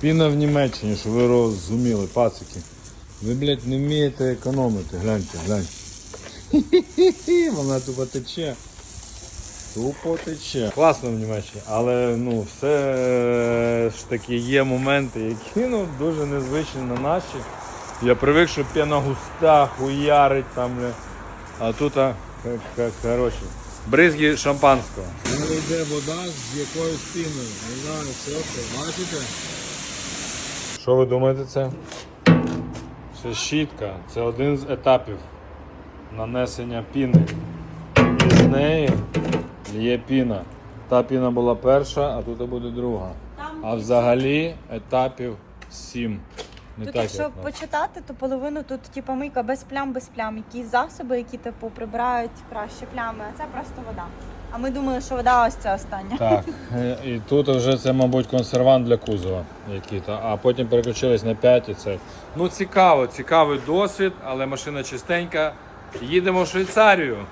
Піна в Німеччині, щоб ви розуміли, пацики. Ви, блядь, не вмієте економити. Гляньте, гляньте. Хі-хі-хі, Вона тупо тече. Тупо тече. Класно в Німеччині, але ну, все ж таки є моменти, які ну, дуже незвичні на наші. Я привик, що п'яна густа, хуярить там, бля. а тут, а, к- коротше, бризги шампанського. йде вода з якоюсь піною. Не знаю, це, бачите? Що ви думаєте це? Це щітка, це один з етапів нанесення піни. І з неї є піна. Та піна була перша, а тут буде друга. А взагалі етапів сім. Не Тут, так, якщо як почитати, то половину тут типу, мийка без плям, без плям. Якісь засоби, які типу прибирають краще плями, а це просто вода. А ми думали, що вода ось ця остання. Так, е, і тут вже це, мабуть, консервант для кузова, який-то, а потім переключились на 5 і це. Ну цікаво, цікавий досвід, але машина чистенька. Їдемо в Швейцарію.